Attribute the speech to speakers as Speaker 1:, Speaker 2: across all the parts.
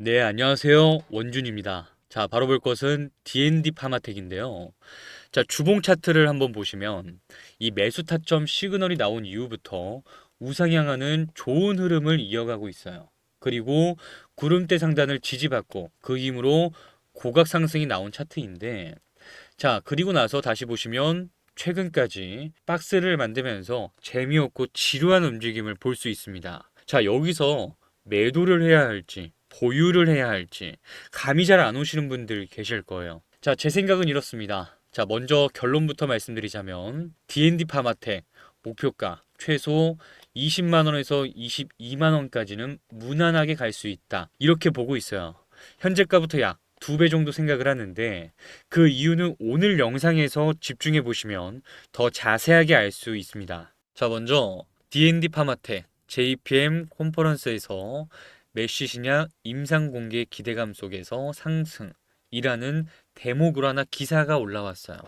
Speaker 1: 네, 안녕하세요. 원준입니다. 자, 바로 볼 것은 D&D 파마텍인데요. 자, 주봉 차트를 한번 보시면 이 매수 타점 시그널이 나온 이후부터 우상향하는 좋은 흐름을 이어가고 있어요. 그리고 구름대 상단을 지지받고 그 힘으로 고각 상승이 나온 차트인데 자, 그리고 나서 다시 보시면 최근까지 박스를 만들면서 재미없고 지루한 움직임을 볼 수 있습니다. 자, 여기서 매도를 해야 할지 보유를 해야 할지 감이 잘 안 오시는 분들 계실 거예요. 자, 제 생각은 이렇습니다. 자, 먼저 결론부터 말씀드리자면 D&D 파마텍 목표가 최소 20만 원에서 22만 원까지는 무난하게 갈 수 있다. 이렇게 보고 있어요. 현재가부터 약 두 배 정도 생각을 하는데 그 이유는 오늘 영상에서 집중해 보시면 더 자세하게 알 수 있습니다. 자, 먼저 D&D 파마텍 JPM 컨퍼런스에서 메시 신약 임상 공개 기대감 속에서 상승이라는 대목으로 하나 기사가 올라왔어요.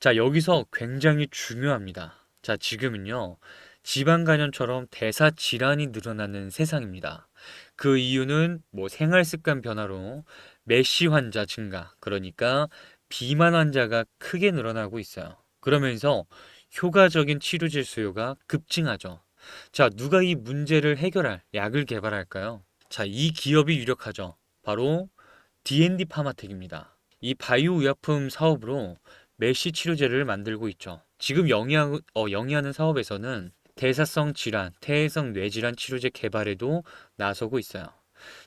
Speaker 1: 자, 여기서 굉장히 중요합니다. 자, 지금은요. 지방 간염처럼 대사 질환이 늘어나는 세상입니다. 그 이유는 뭐 생활 습관 변화로 메시 환자 증가, 그러니까 비만 환자가 크게 늘어나고 있어요. 그러면서 효과적인 치료제 수요가 급증하죠. 자, 누가 이 문제를 해결할 약을 개발할까요? 자, 이 기업이 유력하죠. 바로 D&D 파마텍입니다. 이 바이오 의약품 사업으로 메시 치료제를 만들고 있죠. 지금 영위하, 어, 영위하는 사업에서는 대사성 질환, 퇴행성 뇌질환 치료제 개발에도 나서고 있어요.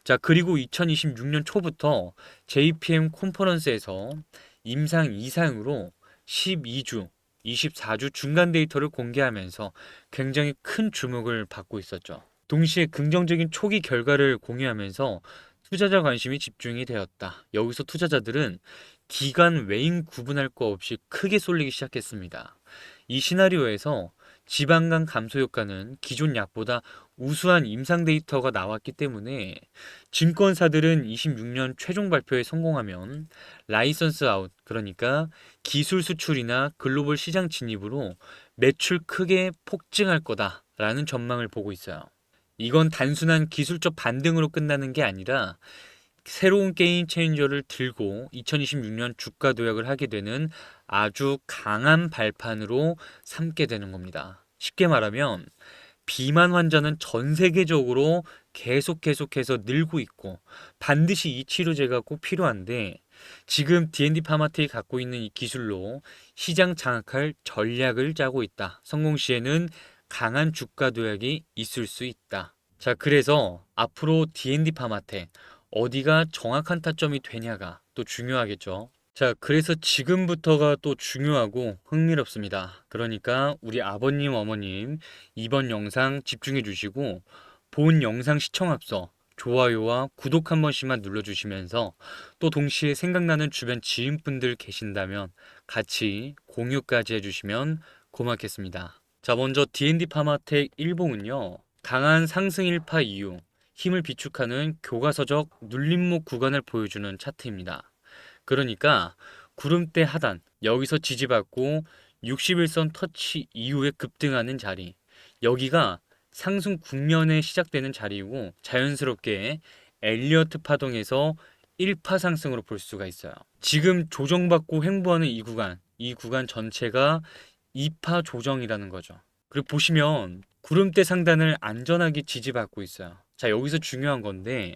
Speaker 1: 자, 그리고 2026년 초부터 JPM 컨퍼런스에서 임상 이상으로 12주, 24주 중간 데이터를 공개하면서 굉장히 큰 주목을 받고 있었죠. 동시에 긍정적인 초기 결과를 공유하면서 투자자 관심이 집중이 되었다. 여기서 투자자들은 기간 외인 구분할 거 없이 크게 쏠리기 시작했습니다. 이 시나리오에서 지방간 감소 효과는 기존 약보다 우수한 임상 데이터가 나왔기 때문에 증권사들은 26년 최종 발표에 성공하면 라이선스 아웃, 그러니까 기술 수출이나 글로벌 시장 진입으로 매출 크게 폭증할 거다라는 전망을 보고 있어요. 이건 단순한 기술적 반등으로 끝나는 게 아니라 새로운 게임 체인저를 들고 2026년 주가 도약을 하게 되는 아주 강한 발판으로 삼게 되는 겁니다. 쉽게 말하면 비만 환자는 전 세계적으로 계속 계속해서 늘고 있고 반드시 이 치료제가 꼭 필요한데 지금 D&D 파마텍이 갖고 있는 이 기술로 시장 장악할 전략을 짜고 있다. 성공 시에는 강한 주가 도약이 있을 수 있다. 자, 그래서 앞으로 D&D 파마텍 어디가 정확한 타점이 되냐가 또 중요하겠죠. 자, 그래서 지금부터가 또 중요하고 흥미롭습니다. 그러니까 우리 아버님, 어머님 이번 영상 집중해 주시고 본 영상 시청 앞서 좋아요와 구독 한 번씩만 눌러주시면서 또 동시에 생각나는 주변 지인분들 계신다면 같이 공유까지 해주시면 고맙겠습니다. 자, 먼저 D&D 파마텍 1봉은요. 강한 상승 1파 이후 힘을 비축하는 교과서적 눌림목 구간을 보여주는 차트입니다. 그러니까 구름대 하단 여기서 지지받고 61선 터치 이후에 급등하는 자리 여기가 상승 국면에 시작되는 자리이고 자연스럽게 엘리어트 파동에서 1파 상승으로 볼 수가 있어요. 지금 조정받고 횡보하는 이 구간, 이 구간 전체가 2파 조정이라는 거죠. 그리고 보시면 구름대 상단을 안전하게 지지받고 있어요. 자, 여기서 중요한 건데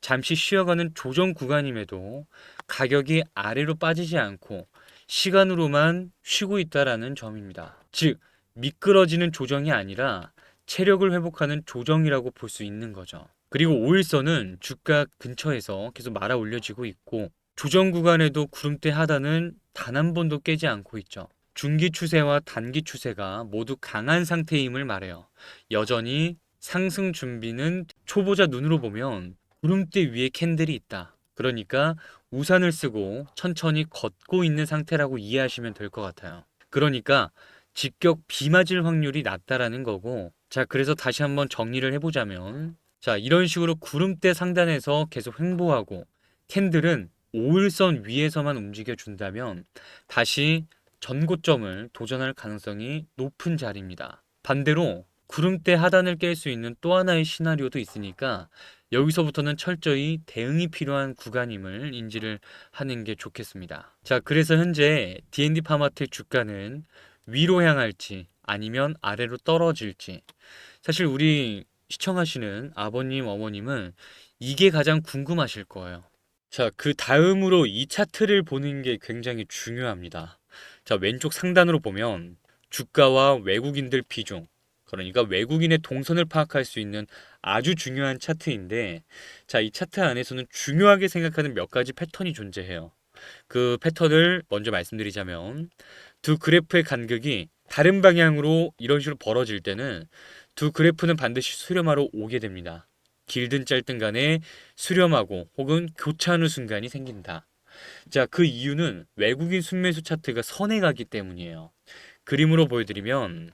Speaker 1: 잠시 쉬어가는 조정 구간임에도 가격이 아래로 빠지지 않고 시간으로만 쉬고 있다라는 점입니다. 즉, 미끄러지는 조정이 아니라 체력을 회복하는 조정이라고 볼 수 있는 거죠. 그리고 5일선은 주가 근처에서 계속 말아 올려지고 있고 조정 구간에도 구름대 하단은 단 한 번도 깨지 않고 있죠. 중기 추세와 단기 추세가 모두 강한 상태임을 말해요. 여전히 상승 준비는 초보자 눈으로 보면 구름대 위에 캔들이 있다. 그러니까 우산을 쓰고 천천히 걷고 있는 상태라고 이해하시면 될 것 같아요. 그러니까 직격 비 맞을 확률이 낮다라는 거고 자 그래서 다시 한번 정리를 해보자면 자 이런 식으로 구름대 상단에서 계속 횡보하고 캔들은 5일선 위에서만 움직여 준다면 다시 전고점을 도전할 가능성이 높은 자리입니다. 반대로 구름대 하단을 깰 수 있는 또 하나의 시나리오도 있으니까 여기서부터는 철저히 대응이 필요한 구간임을 인지를 하는 게 좋겠습니다. 자, 그래서 현재 D&D 파마텍 주가는 위로 향할지 아니면 아래로 떨어질지 사실 우리 시청하시는 아버님, 어머님은 이게 가장 궁금하실 거예요. 자, 그 다음으로 이 차트를 보는 게 굉장히 중요합니다. 자, 왼쪽 상단으로 보면 주가와 외국인들 비중, 그러니까 외국인의 동선을 파악할 수 있는 아주 중요한 차트인데, 자, 이 차트 안에서는 중요하게 생각하는 몇 가지 패턴이 존재해요. 그 패턴을 먼저 말씀드리자면, 두 그래프의 간격이 다른 방향으로 이런 식으로 벌어질 때는 두 그래프는 반드시 수렴하러 오게 됩니다. 길든 짧든 간에 수렴하고 혹은 교차하는 순간이 생긴다. 자, 그 이유는 외국인 순매수 차트가 선에 가기 때문이에요. 그림으로 보여드리면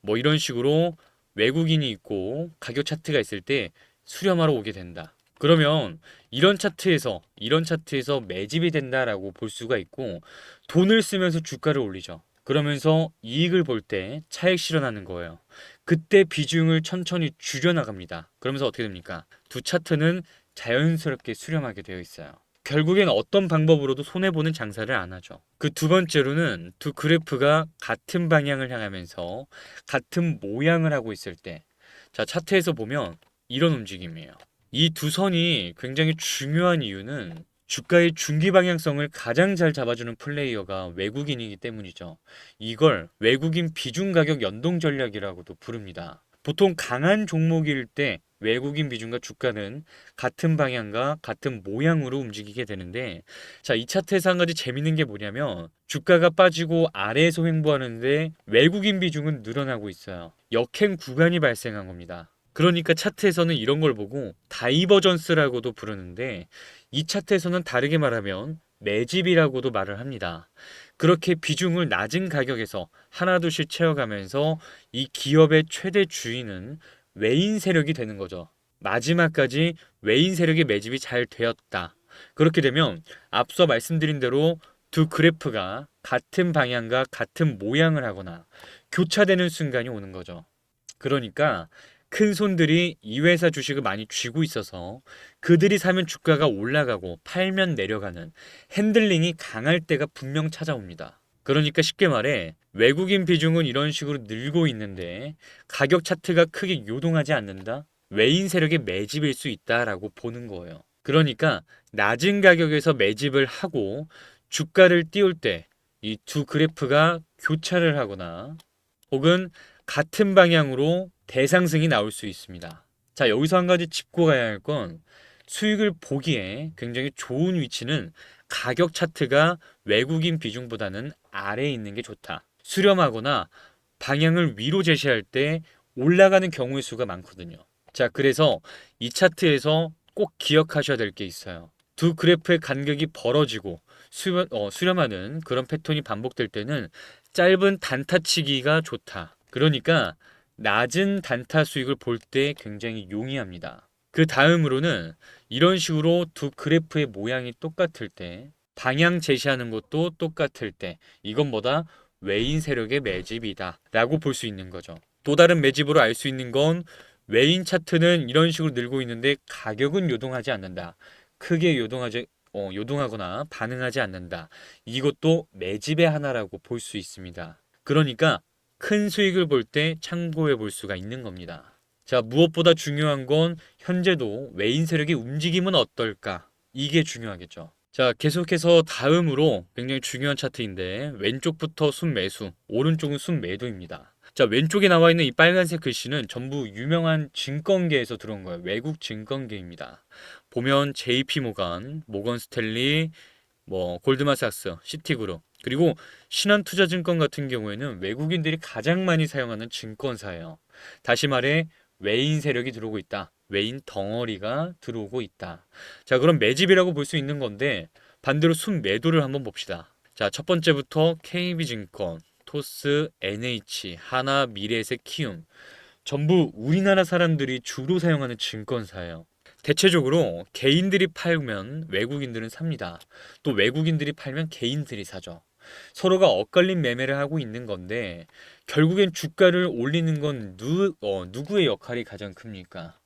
Speaker 1: 뭐 이런 식으로 외국인이 있고 가격 차트가 있을 때 수렴하러 오게 된다. 그러면 이런 차트에서 이런 차트에서 매집이 된다라고 볼 수가 있고 돈을 쓰면서 주가를 올리죠. 그러면서 이익을 볼 때 차익 실현하는 거예요. 그때 비중을 천천히 줄여 나갑니다. 그러면서 어떻게 됩니까? 두 차트는 자연스럽게 수렴하게 되어 있어요. 결국엔 어떤 방법으로도 손해보는 장사를 안 하죠. 그 두 번째로는 두 그래프가 같은 방향을 향하면서 같은 모양을 하고 있을 때, 자, 차트에서 보면 이런 움직임이에요. 이 두 선이 굉장히 중요한 이유는 주가의 중기 방향성을 가장 잘 잡아주는 플레이어가 외국인이기 때문이죠. 이걸 외국인 비중 가격 연동 전략이라고도 부릅니다. 보통 강한 종목일 때 외국인 비중과 주가는 같은 방향과 같은 모양으로 움직이게 되는데 자, 이 차트에서 한 가지 재밌는 게 뭐냐면 주가가 빠지고 아래에서 횡보하는데 외국인 비중은 늘어나고 있어요. 역행 구간이 발생한 겁니다. 그러니까 차트에서는 이런 걸 보고 다이버전스라고도 부르는데 이 차트에서는 다르게 말하면 매집이라고도 말을 합니다. 그렇게 비중을 낮은 가격에서 하나둘씩 채워가면서 이 기업의 최대 주인은 외인 세력이 되는 거죠. 마지막까지 외인 세력의 매집이 잘 되었다. 그렇게 되면 앞서 말씀드린 대로 두 그래프가 같은 방향과 같은 모양을 하거나 교차되는 순간이 오는 거죠. 그러니까 큰 손들이 이 회사 주식을 많이 쥐고 있어서 그들이 사면 주가가 올라가고 팔면 내려가는 핸들링이 강할 때가 분명 찾아옵니다. 그러니까 쉽게 말해 외국인 비중은 이런 식으로 늘고 있는데 가격 차트가 크게 요동하지 않는다? 외인 세력의 매집일 수 있다라고 보는 거예요. 그러니까 낮은 가격에서 매집을 하고 주가를 띄울 때 이 두 그래프가 교차를 하거나 혹은 같은 방향으로 대상승이 나올 수 있습니다. 자, 여기서 한 가지 짚고 가야 할 건 수익을 보기에 굉장히 좋은 위치는 가격 차트가 외국인 비중보다는 아래에 있는 게 좋다. 수렴하거나 방향을 위로 제시할 때 올라가는 경우의 수가 많거든요. 자, 그래서 이 차트에서 꼭 기억하셔야 될 게 있어요. 두 그래프의 간격이 벌어지고 수렴, 어, 수렴하는 그런 패턴이 반복될 때는 짧은 단타치기가 좋다. 그러니까 낮은 단타 수익을 볼 때 굉장히 용이합니다. 그 다음으로는 이런 식으로 두 그래프의 모양이 똑같을 때 방향 제시하는 것도 똑같을 때 이건 뭐다? 외인 세력의 매집이다 라고 볼 수 있는 거죠. 또 다른 매집으로 알 수 있는 건 외인 차트는 이런 식으로 늘고 있는데 가격은 요동하지 않는다. 크게 요동하지 어, 요동하거나 반응하지 않는다. 이것도 매집의 하나라고 볼 수 있습니다. 그러니까 큰 수익을 볼 때 참고해 볼 수가 있는 겁니다. 자, 무엇보다 중요한 건 현재도 외인 세력의 움직임은 어떨까? 이게 중요하겠죠. 자, 계속해서 다음으로 굉장히 중요한 차트인데 왼쪽부터 순매수, 오른쪽은 순매도입니다. 자, 왼쪽에 나와 있는 이 빨간색 글씨는 전부 유명한 증권계에서 들어온 거예요. 외국 증권계입니다. 보면 JP 모간, 모건 스탠리, 뭐 골드만삭스, 시티그룹, 그리고 신한투자증권 같은 경우에는 외국인들이 가장 많이 사용하는 증권사예요. 다시 말해 외인 세력이 들어오고 있다. 외인 덩어리가 들어오고 있다. 자, 그럼 매집이라고 볼 수 있는 건데 반대로 순매도를 한번 봅시다. 자, 첫 번째부터 KB증권, 토스, NH, 하나, 미래에셋, 키움 전부 우리나라 사람들이 주로 사용하는 증권사예요. 대체적으로 개인들이 팔면 외국인들은 삽니다. 또 외국인들이 팔면 개인들이 사죠. 서로가 엇갈린 매매를 하고 있는 건데 결국엔 주가를 올리는 건 누, 어, 누구의 역할이 가장 큽니까?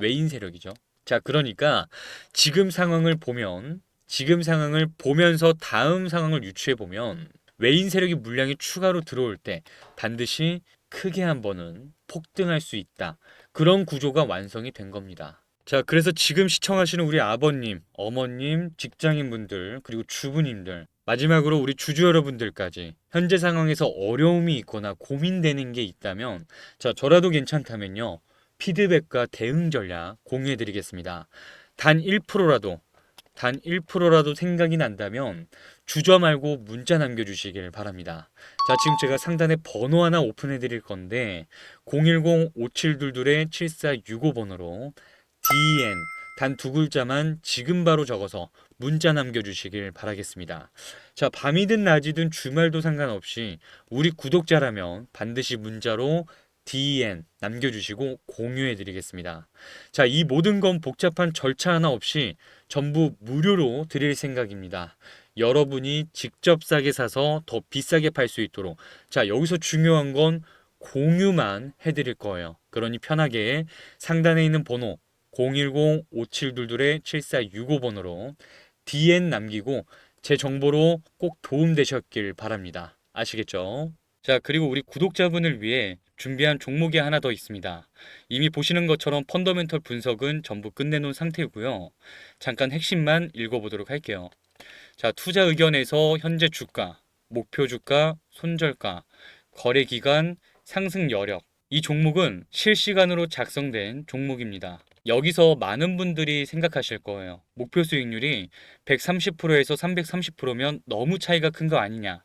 Speaker 1: 외인 세력이죠. 자, 그러니까 지금 상황을 보면 지금 상황을 보면서 다음 상황을 유추해 보면 외인 세력이 물량이 추가로 들어올 때 반드시 크게 한 번은 폭등할 수 있다. 그런 구조가 완성이 된 겁니다. 자, 그래서 지금 시청하시는 우리 아버님, 어머님, 직장인분들, 그리고 주부님들, 마지막으로 우리 주주 여러분들까지 현재 상황에서 어려움이 있거나 고민되는 게 있다면, 자, 저라도 괜찮다면요. 피드백과 대응 전략 공유해 드리겠습니다. 단 1%라도, 단 1%라도 생각이 난다면 주저 말고 문자 남겨주시길 바랍니다. 자, 지금 제가 상단에 번호 하나 오픈해 드릴 건데, 010-5722-7465번으로 DN 단 두 글자만 지금 바로 적어서 문자 남겨주시길 바라겠습니다. 자, 밤이든 낮이든 주말도 상관없이 우리 구독자라면 반드시 문자로 DN 남겨주시고 공유해드리겠습니다. 자, 이 모든 건 복잡한 절차 하나 없이 전부 무료로 드릴 생각입니다. 여러분이 직접 싸게 사서 더 비싸게 팔 수 있도록. 자, 여기서 중요한 건 공유만 해드릴 거예요. 그러니 편하게 상단에 있는 번호 010-5722-7465번으로 DN 남기고 제 정보로 꼭 도움되셨길 바랍니다. 아시겠죠? 자, 그리고 우리 구독자분을 위해 준비한 종목이 하나 더 있습니다. 이미 보시는 것처럼 펀더멘털 분석은 전부 끝내놓은 상태고요. 잠깐 핵심만 읽어보도록 할게요. 자, 투자 의견에서 현재 주가, 목표 주가, 손절가, 거래 기간, 상승 여력. 이 종목은 실시간으로 작성된 종목입니다. 여기서 많은 분들이 생각하실 거예요. 목표 수익률이 130%에서 330%면 너무 차이가 큰 거 아니냐.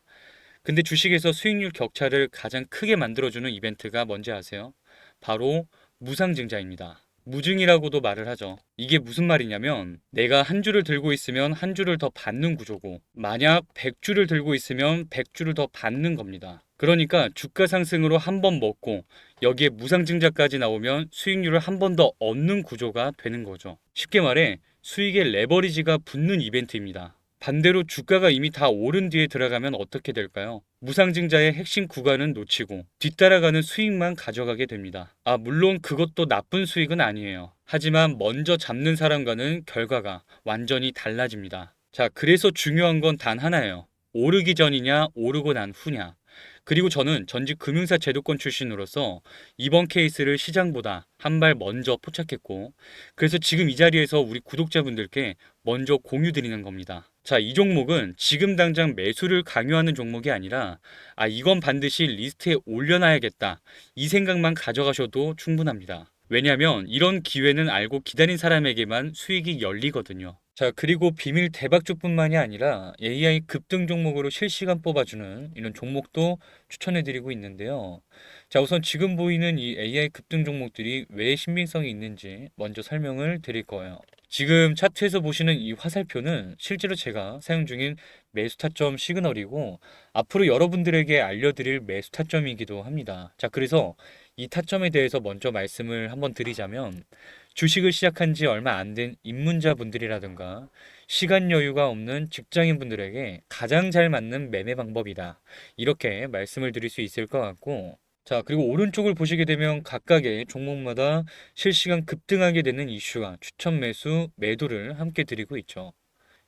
Speaker 1: 근데 주식에서 수익률 격차를 가장 크게 만들어주는 이벤트가 뭔지 아세요? 바로 무상증자입니다. 무증이라고도 말을 하죠. 이게 무슨 말이냐면 내가 한 주를 들고 있으면 한 주를 더 받는 구조고 만약 100주를 들고 있으면 100주를 더 받는 겁니다. 그러니까 주가 상승으로 한 번 먹고 여기에 무상증자까지 나오면 수익률을 한 번 더 얻는 구조가 되는 거죠. 쉽게 말해 수익의 레버리지가 붙는 이벤트입니다. 반대로 주가가 이미 다 오른 뒤에 들어가면 어떻게 될까요? 무상증자의 핵심 구간은 놓치고 뒤따라가는 수익만 가져가게 됩니다. 아, 물론 그것도 나쁜 수익은 아니에요. 하지만 먼저 잡는 사람과는 결과가 완전히 달라집니다. 자, 그래서 중요한 건 단 하나예요. 오르기 전이냐, 오르고 난 후냐. 그리고 저는 전직 금융사 제도권 출신으로서 이번 케이스를 시장보다 한 발 먼저 포착했고, 그래서 지금 이 자리에서 우리 구독자분들께 먼저 공유 드리는 겁니다. 자, 이 종목은 지금 당장 매수를 강요하는 종목이 아니라, 아, 이건 반드시 리스트에 올려놔야겠다. 이 생각만 가져가셔도 충분합니다. 왜냐하면 이런 기회는 알고 기다린 사람에게만 수익이 열리거든요. 자, 그리고 비밀 대박주뿐만이 아니라 AI 급등 종목으로 실시간 뽑아주는 이런 종목도 추천해드리고 있는데요. 자, 우선 지금 보이는 이 AI 급등 종목들이 왜 신빙성이 있는지 먼저 설명을 드릴 거예요. 지금 차트에서 보시는 이 화살표는 실제로 제가 사용 중인 매수 타점 시그널이고 앞으로 여러분들에게 알려드릴 매수 타점이기도 합니다. 자, 그래서 이 타점에 대해서 먼저 말씀을 한번 드리자면 주식을 시작한 지 얼마 안 된 입문자분들이라든가 시간 여유가 없는 직장인분들에게 가장 잘 맞는 매매 방법이다. 이렇게 말씀을 드릴 수 있을 것 같고 자, 그리고 오른쪽을 보시게 되면 각각의 종목마다 실시간 급등하게 되는 이슈와 추천 매수, 매도를 함께 드리고 있죠.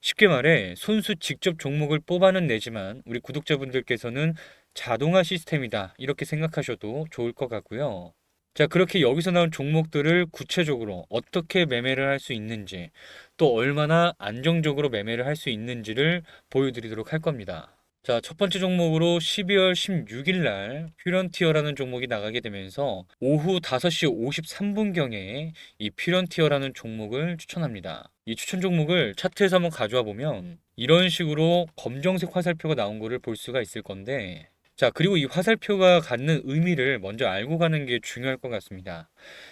Speaker 1: 쉽게 말해 손수 직접 종목을 뽑아는 내지만 우리 구독자분들께서는 자동화 시스템이다. 이렇게 생각하셔도 좋을 것 같고요. 자, 그렇게 여기서 나온 종목들을 구체적으로 어떻게 매매를 할 수 있는지, 또 얼마나 안정적으로 매매를 할 수 있는지를 보여드리도록 할 겁니다. 자, 첫 번째 종목으로 12월 16일 날 퓨런티어라는 종목이 나가게 되면서 오후 5시 53분경에 이 퓨런티어라는 종목을 추천합니다. 이 추천 종목을 차트에서 한번 가져와 보면 이런 식으로 검정색 화살표가 나온 거를 볼 수가 있을 건데 자, 그리고 이 화살표가 갖는 의미를 먼저 알고 가는 게 중요할 것 같습니다.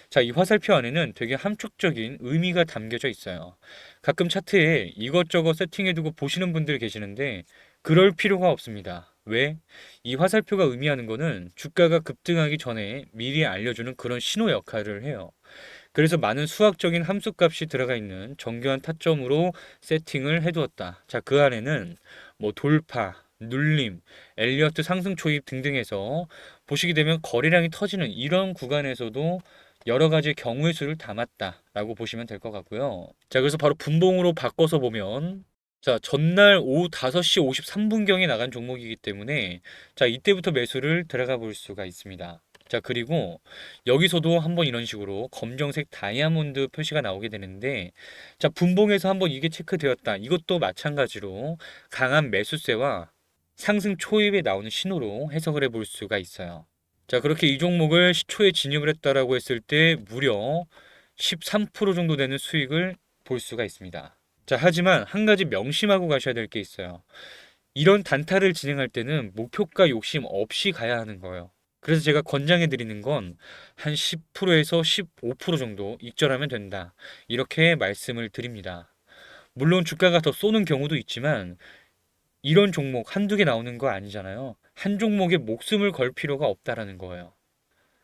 Speaker 1: 자, 이 화살표 안에는 되게 함축적인 의미가 담겨져 있어요. 가끔 차트에 이것저것 세팅해두고 보시는 분들 계시는데 그럴 필요가 없습니다. 왜? 이 화살표가 의미하는 거는 주가가 급등하기 전에 미리 알려주는 그런 신호 역할을 해요. 그래서 많은 수학적인 함수값이 들어가 있는 정교한 타점으로 세팅을 해두었다. 자, 그 안에는 뭐 돌파, 눌림, 엘리어트 상승 초입 등등해서 보시게 되면 거래량이 터지는 이런 구간에서도 여러 가지 경우의 수를 담았다라고 보시면 될 것 같고요. 자, 그래서 바로 분봉으로 바꿔서 보면 자, 전날 오후 5시 53분경에 나간 종목이기 때문에 자, 이때부터 매수를 들어가 볼 수가 있습니다. 자, 그리고 여기서도 한번 이런 식으로 검정색 다이아몬드 표시가 나오게 되는데 자, 분봉에서 한번 이게 체크되었다. 이것도 마찬가지로 강한 매수세와 상승 초입에 나오는 신호로 해석을 해 볼 수가 있어요. 자, 그렇게 이 종목을 시초에 진입을 했다라고 했을 때 무려 13% 정도 되는 수익을 볼 수가 있습니다. 자, 하지만 한 가지 명심하고 가셔야 될 게 있어요. 이런 단타를 진행할 때는 목표가 욕심 없이 가야 하는 거예요. 그래서 제가 권장해 드리는 건 한 10%에서 15% 정도 익절하면 된다. 이렇게 말씀을 드립니다. 물론 주가가 더 쏘는 경우도 있지만 이런 종목 한두 개 나오는 거 아니잖아요. 한 종목에 목숨을 걸 필요가 없다라는 거예요.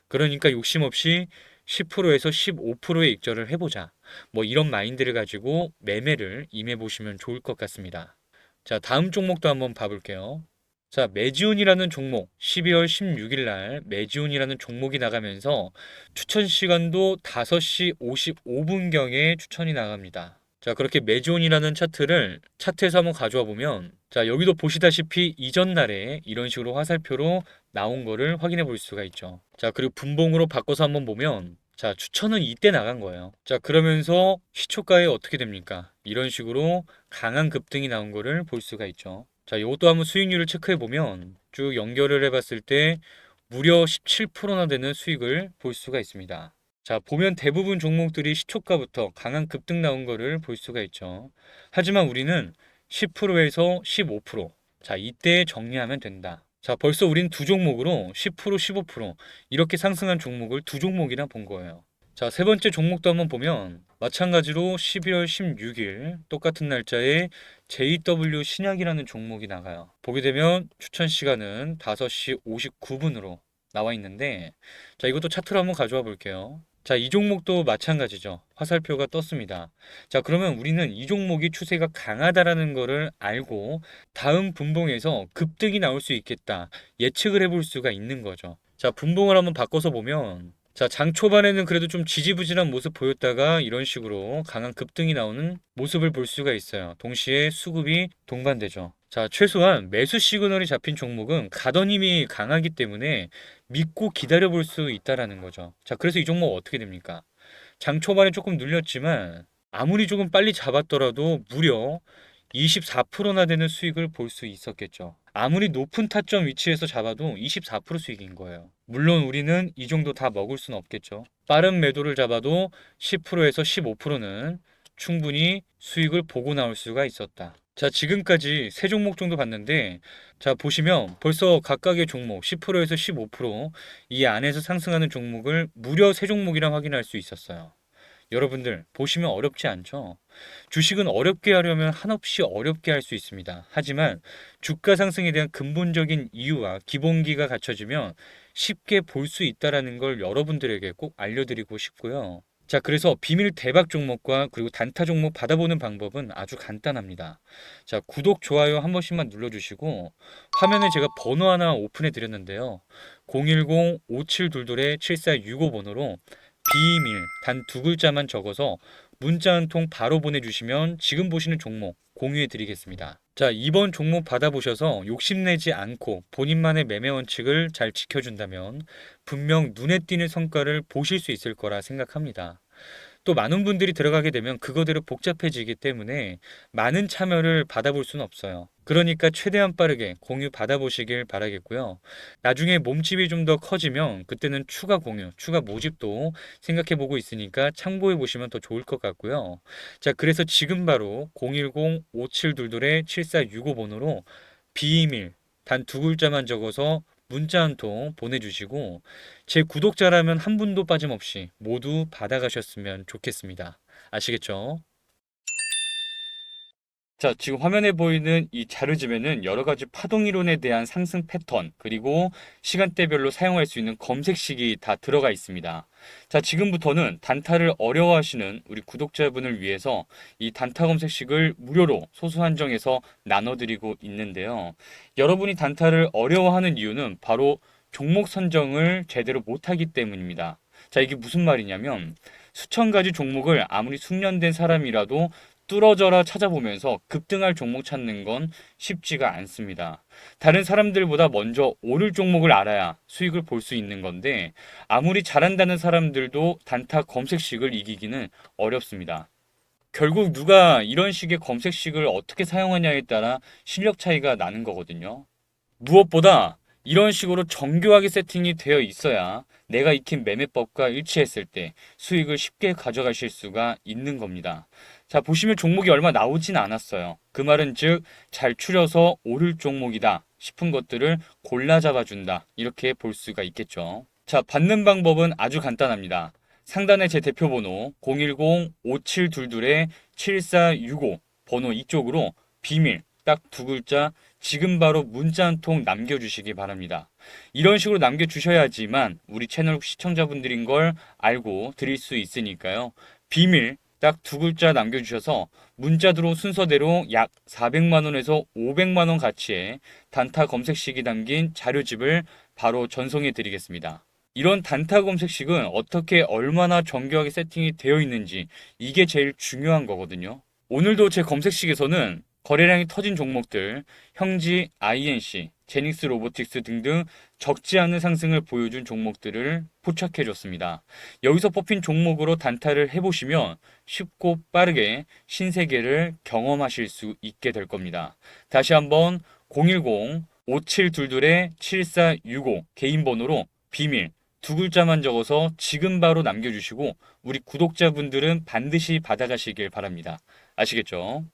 Speaker 1: 그러니까 욕심 없이 10%에서 15%의 익절을 해보자. 뭐 이런 마인드를 가지고 매매를 임해 보시면 좋을 것 같습니다. 자, 다음 종목도 한번 봐볼게요. 자, 매지온이라는 종목 12월 16일 날 매지온이라는 종목이 나가면서 추천 시간도 5시 55분경에 추천이 나갑니다. 자, 그렇게 매지온이라는 차트를 차트에서 한번 가져와 보면 자, 여기도 보시다시피 이전 날에 이런 식으로 화살표로 나온 거를 확인해 볼 수가 있죠. 자, 그리고 분봉으로 바꿔서 한번 보면 자, 추천은 이때 나간 거예요. 자, 그러면서 시초가에 어떻게 됩니까? 이런 식으로 강한 급등이 나온 거를 볼 수가 있죠. 자, 이것도 한번 수익률을 체크해 보면 쭉 연결을 해 봤을 때 무려 17%나 되는 수익을 볼 수가 있습니다. 자, 보면 대부분 종목들이 시초가부터 강한 급등 나온 거를 볼 수가 있죠. 하지만 우리는 10%에서 15%. 자, 이때 정리하면 된다. 자, 벌써 우린 두 종목으로 10%, 15% 이렇게 상승한 종목을 두 종목이나 본 거예요. 자, 세 번째 종목도 한번 보면 마찬가지로 12월 16일 똑같은 날짜에 JW 신약이라는 종목이 나가요. 보게 되면 추천 시간은 5시 59분으로 나와 있는데 자, 이것도 차트로 한번 가져와 볼게요. 자, 이 종목도 마찬가지죠. 화살표가 떴습니다. 자, 그러면 우리는 이 종목이 추세가 강하다라는 거를 알고 다음 분봉에서 급등이 나올 수 있겠다. 예측을 해볼 수가 있는 거죠. 자, 분봉을 한번 바꿔서 보면 자, 장 초반에는 그래도 좀 지지부진한 모습 보였다가 이런 식으로 강한 급등이 나오는 모습을 볼 수가 있어요. 동시에 수급이 동반되죠. 자, 최소한 매수 시그널이 잡힌 종목은 가던 힘이 강하기 때문에 믿고 기다려 볼 수 있다라는 거죠. 자, 그래서 이 종목 어떻게 됩니까? 장 초반에 조금 눌렸지만 아무리 조금 빨리 잡았더라도 무려 24%나 되는 수익을 볼 수 있었겠죠. 아무리 높은 타점 위치에서 잡아도 24% 수익인 거예요. 물론 우리는 이 정도 다 먹을 수는 없겠죠. 빠른 매도를 잡아도 10%에서 15%는 충분히 수익을 보고 나올 수가 있었다. 자, 지금까지 세 종목 정도 봤는데, 자, 보시면 벌써 각각의 종목 10%에서 15%이 안에서 상승하는 종목을 무려 세 종목이랑 확인할 수 있었어요. 여러분들 보시면 어렵지 않죠? 주식은 어렵게 하려면 한없이 어렵게 할 수 있습니다. 하지만 주가 상승에 대한 근본적인 이유와 기본기가 갖춰지면 쉽게 볼 수 있다라는 걸 여러분들에게 꼭 알려드리고 싶고요. 자, 그래서 비밀 대박 종목과 그리고 단타 종목 받아보는 방법은 아주 간단합니다. 자, 구독, 좋아요 한 번씩만 눌러주시고 화면에 제가 번호 하나 오픈해 드렸는데요. 010-5722-7465 번호로 비밀 단 두 글자만 적어서 문자 한 통 바로 보내주시면 지금 보시는 종목 공유해 드리겠습니다. 자, 이번 종목 받아보셔서 욕심내지 않고 본인만의 매매 원칙을 잘 지켜준다면 분명 눈에 띄는 성과를 보실 수 있을 거라 생각합니다. 또 많은 분들이 들어가게 되면 그거대로 복잡해지기 때문에 많은 참여를 받아볼 수는 없어요. 그러니까 최대한 빠르게 공유 받아보시길 바라겠고요. 나중에 몸집이 좀 더 커지면 그때는 추가 공유, 추가 모집도 생각해 보고 있으니까 참고해 보시면 더 좋을 것 같고요. 자, 그래서 지금 바로 010-5722-7465 번호로 비밀 단 두 글자만 적어서 문자 한 통 보내주시고 제 구독자라면 한 분도 빠짐없이 모두 받아가셨으면 좋겠습니다. 아시겠죠? 자, 지금 화면에 보이는 이 자료집에는 여러 가지 파동 이론에 대한 상승 패턴, 그리고 시간대별로 사용할 수 있는 검색식이 다 들어가 있습니다. 자, 지금부터는 단타를 어려워하시는 우리 구독자분을 위해서 이 단타 검색식을 무료로 소수 한정해서 나눠드리고 있는데요. 여러분이 단타를 어려워하는 이유는 바로 종목 선정을 제대로 못하기 때문입니다. 자, 이게 무슨 말이냐면 수천 가지 종목을 아무리 숙련된 사람이라도 뚫어져라 찾아보면서 급등할 종목 찾는 건 쉽지가 않습니다. 다른 사람들보다 먼저 오를 종목을 알아야 수익을 볼 수 있는 건데 아무리 잘한다는 사람들도 단타 검색식을 이기기는 어렵습니다. 결국 누가 이런 식의 검색식을 어떻게 사용하냐에 따라 실력 차이가 나는 거거든요. 무엇보다 이런 식으로 정교하게 세팅이 되어 있어야 내가 익힌 매매법과 일치했을 때 수익을 쉽게 가져가실 수가 있는 겁니다. 자, 보시면 종목이 얼마 나오진 않았어요. 그 말은 즉, 잘 추려서 오를 종목이다 싶은 것들을 골라 잡아준다. 이렇게 볼 수가 있겠죠. 자, 받는 방법은 아주 간단합니다. 상단에 제 대표 번호 010-5722-7465 번호 이쪽으로 비밀 딱 두 글자 지금 바로 문자 한 통 남겨주시기 바랍니다. 이런 식으로 남겨주셔야지만 우리 채널 시청자분들인 걸 알고 드릴 수 있으니까요. 비밀 딱 두 글자 남겨주셔서 문자드로 순서대로 약 400만원에서 500만원 가치의 단타 검색식이 담긴 자료집을 바로 전송해 드리겠습니다. 이런 단타 검색식은 어떻게 얼마나 정교하게 세팅이 되어 있는지 이게 제일 중요한 거거든요. 오늘도 제 검색식에서는 거래량이 터진 종목들, 형지, INC, 제닉스 로보틱스 등등 적지 않은 상승을 보여준 종목들을 포착해 줬습니다. 여기서 뽑힌 종목으로 단타를 해보시면 쉽고 빠르게 신세계를 경험하실 수 있게 될 겁니다. 다시 한번 010-5722-7465 개인 번호로 비밀 두 글자만 적어서 지금 바로 남겨주시고 우리 구독자분들은 반드시 받아가시길 바랍니다. 아시겠죠?